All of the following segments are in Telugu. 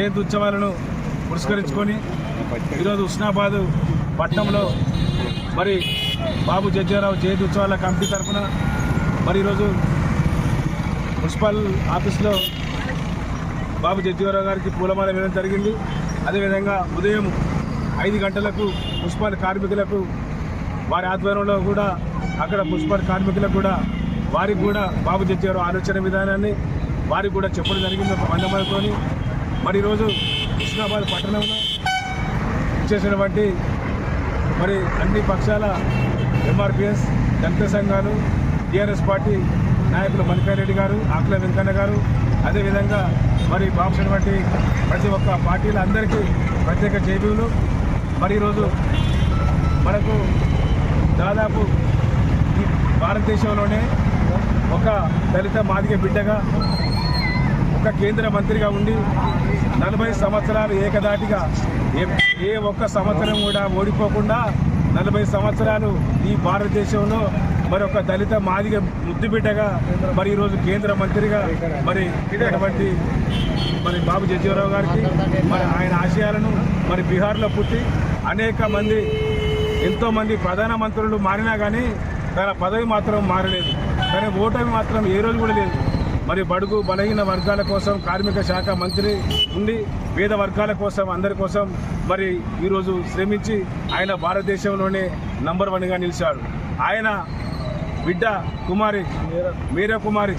జయంతి ఉత్సవాలను పురస్కరించుకొని ఈరోజు ఉస్నాబాద్ పట్టణంలో మరి బాబు జడ్జారావు జయంతి ఉత్సవాల కమిటీ తరఫున మరి ఈరోజు మున్సిపల్ ఆఫీస్లో బాబు జగ్గారావు గారికి పూలమాల వేయడం జరిగింది. అదేవిధంగా ఉదయం ఐదు గంటలకు మున్సిపల్ కార్మికులకు వారి ఆధ్వర్యంలో కూడా అక్కడ మున్సిపల్ కార్మికులకు కూడా వారికి కూడా బాబు జగ్గారావు ఆలోచన విధానాన్ని వారికి కూడా చెప్పడం జరిగింది ఒక వంద మందితోని. మరి ఈరోజు హుస్నాబాద్ పట్టణంలో ఇచ్చేసినటువంటి మరి అన్ని పక్షాల ఎంఆర్పిఎస్ దళిత సంఘాలు టీఆర్ఎస్ పార్టీ నాయకులు మల్లికారెడ్డి గారు ఆకుల వెంకన్న గారు అదేవిధంగా మరి బాబుసినటువంటి ప్రతి ఒక్క పార్టీల అందరికీ ప్రత్యేక జైబీలు. మరి ఈరోజు మనకు దాదాపు భారతదేశంలోనే ఒక దళిత మాదిగ బిడ్డగా ఒక కేంద్ర మంత్రిగా ఉండి నలభై సంవత్సరాలు ఏకదాటిగా ఏ ఒక్క సంవత్సరం కూడా ఓడిపోకుండా నలభై సంవత్సరాలు ఈ భారతదేశంలో మరి ఒక దళిత మాదిగ ముద్దుబిడ్డగా మరి ఈరోజు కేంద్ర మంత్రిగా మరి అటువంటి మరి బాబు జగ్జీవరావు గారికి మరి ఆయన ఆశయాలను మరి బీహార్లో పుట్టి అనేక మంది ఎంతోమంది ప్రధానమంత్రులు మారినా కానీ తన పదవి మాత్రం మారలేదు. కానీ ఓటమి మాత్రం ఏ రోజు కూడా లేదు. మరి బడుగు బలహీన వర్గాల కోసం కార్మిక శాఖ మంత్రి ఉండి పేద వర్గాల కోసం అందరి కోసం మరి ఈరోజు శ్రమించి ఆయన భారతదేశంలోనే నంబర్ వన్గా నిలిచాడు ఆయన బిడ్డ కుమారి మీరా కుమారి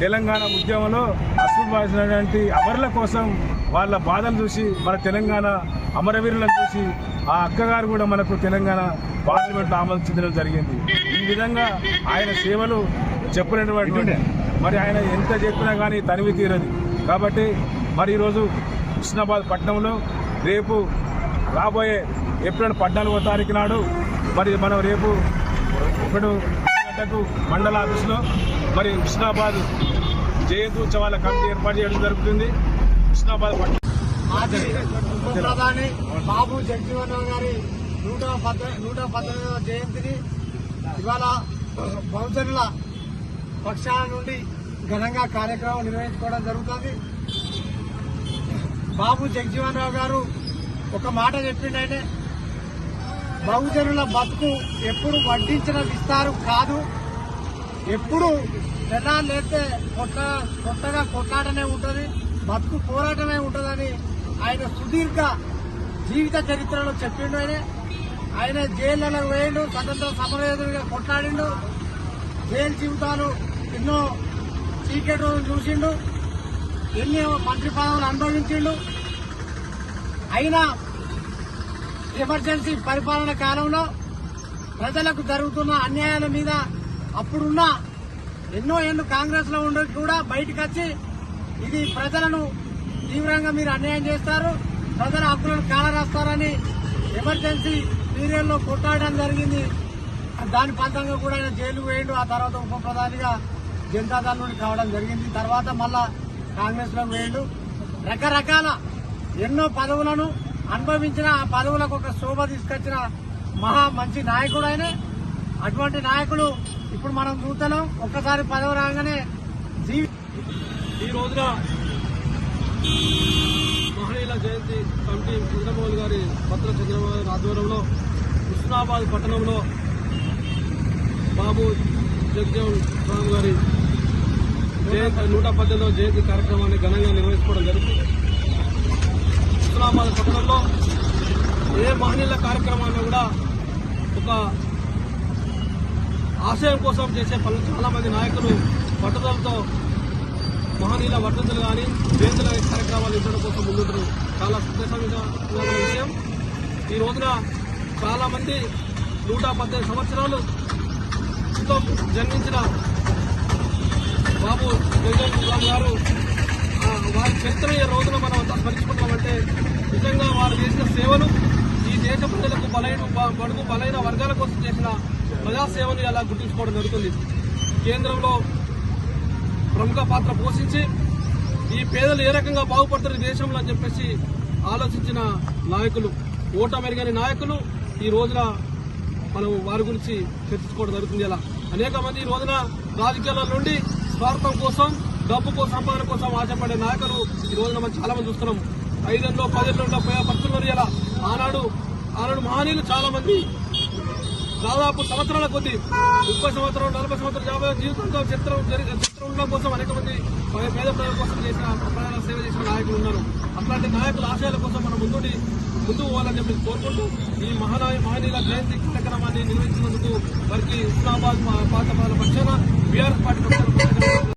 తెలంగాణ ఉద్యమంలో అశ్వభాసినటువంటి అమరుల కోసం వాళ్ళ బాధలు చూసి మన తెలంగాణ అమరవీరులను చూసి ఆ అక్కగారు కూడా మనకు తెలంగాణ పార్లమెంట్లో ఆమోదించడం జరిగింది. ఈ విధంగా ఆయన సేవలు చెప్పలేనటువంటి మరి ఆయన ఎంత చెప్పినా కానీ తనివి తీరదు. కాబట్టి మరి ఈరోజు హుస్నాబాద్ పట్టణంలో రేపు రాబోయే ఏప్రిల్ పద్నాలుగో తారీఖు నాడు మరి మనం రేపు ఇప్పుడు గంటకు మండల ఆఫీసులో మరి హుస్నాబాద్ జయంతి ఉత్సవాల కమిటీ ఏర్పాటు చేయడం జరుగుతుంది. హుస్నాబాద్ పట్టణం ప్రధాని బాబు జగజీవన్ రావు గారి నూట పద్ద నూట పద్దెనిమిదవ జయంతిని ఇవాళ బహుజనుల పక్షాల నుండి ఘనంగా కార్యక్రమం నిర్వహించుకోవడం జరుగుతుంది. బాబు జగజీవన్ రావు గారు ఒక మాట చెప్పిండే బహుజనుల బతుకు ఎప్పుడు వడ్డించిన విస్తారు కాదు. ఎప్పుడు జనాలు లేస్తే కొట్ట కొట్టగా కొట్లాటనే ఉంటుంది బతుకు పోరాటమే ఉంటుందని ఆయన సుదీర్ఘ జీవిత చరిత్రలో చెప్పిండు ఆయన. ఆయన జైళ్ళలో వేయండు స్వతంత్ర సమరయోధుడిగా కొట్లాడిండు. జైలు జీవితాలు ఎన్నో చీకటి రోజులు చూసిండు. ఎన్ని మంత్రి పదవులు అనుభవించిండు. అయినా ఎమర్జెన్సీ పరిపాలన కాలంలో ప్రజలకు జరుగుతున్న అన్యాయాల మీద అప్పుడున్న ఎన్నో ఏళ్ళు కాంగ్రెస్లో ఉండి కూడా బయటకు వచ్చి ఇది ప్రజలను తీవ్రంగా మీరు అన్యాయం చేస్తారు. ప్రజల హక్కులను కాలరాస్తారని ఎమర్జెన్సీ పీరియడ్లో కొట్టాడడం జరిగింది. దాని ఫలితంగా కూడా ఆయన జైలు వేయండు ఆ తర్వాత ఉప ప్రధానిగా జనతాదళ నుండి కావడం జరిగింది. తర్వాత మళ్ళా కాంగ్రెస్లో రకరకాల ఎన్నో పదవులను అనుభవించిన ఆ పదవులకు ఒక శోభ తీసుకొచ్చిన మహా మంచి నాయకుడు ఆయనే. అటువంటి నాయకుడు ఇప్పుడు మనం చూస్తున్నాం ఒక్కసారి పదవి రాగానే జీవి ఈ రోజున మహనీయుల జయంతి కమిటీ చంద్రమోహన్ గారి పత్ర చంద్రబాబు గారి ఆధ్వర్యంలో హుస్నాబాద్ పట్టణంలో బాబు జగదేవ్ రామ్ గారి జయంతి నూట పద్దెనిమిదవ జయంతి కార్యక్రమాన్ని ఘనంగా నిర్వహించుకోవడం జరుగుతుంది. ఇస్లామాబాద్ పట్టణంలో ఏ మహనీయుల కార్యక్రమాన్ని కూడా ఒక ఆశయం కోసం చేసే పనులు చాలామంది నాయకులు పట్టుదలతో మహనీయుల వర్ధంతులు కానీ జయంతుల కార్యక్రమాలు ఇవ్వడం కోసం ముందుంటారు. చాలా సంతోషంగా విషయం. ఈ రోజున చాలామంది నూట పద్దెనిమిది సంవత్సరాలు జన్మించిన జగన్ గారు వారి చరిత్ర ఈ రోజున మనం స్మరించుకుంటామంటే నిజంగా వారు చేసిన సేవలు ఈ దేశ ప్రజలకు బలైన బడుగు బలైన వర్గాల కోసం చేసిన ప్రజాసేవను అలా గుర్తుంచుకోవడం జరుగుతుంది. కేంద్రంలో ప్రముఖ పాత్ర పోషించి ఈ పేదలు ఏ రకంగా బాగుపడతారు దేశంలో అని చెప్పేసి ఆలోచించిన నాయకులు ఓటమెరుగని నాయకులు ఈ రోజున మనం వారి గురించి చర్చించుకోవడం జరుగుతుంది ఇలా అనేక మంది ఈ రోజున రాజకీయాల నుండి స్వార్థం కోసం డబ్బు కోసం సంపాదన కోసం ఆశపడే నాయకులు ఈ రోజున మనం చాలా మంది చూస్తున్నాం. ఐదేళ్ళలో పదేళ్ళలో పడుతున్నారు ఇలా ఆనాడు ఆనాడు మహనీయులు చాలా మంది దాదాపు సంవత్సరాల కొద్ది ముప్పై సంవత్సరం నలభై సంవత్సరం యాభై జీవితంలో చిత్రం జరి- చిత్రం ఉండడం కోసం అనేక మంది పేద ప్రజల కోసం చేసిన ప్రయాణ సేవ చేసిన నాయకులు ఉన్నారు. అట్లాంటి నాయకుల ఆశయాల కోసం మనం ముందుండి ముందుకు పోవాలని చెప్పి కోరుకుంటూ ఈ మహానాయ మహనీయుల జయంతి కార్యక్రమాన్ని నిర్వహించినందుకు వారికి ఇస్లామాబాద్ పాత పక్షాన బీఆర్ పార్టీ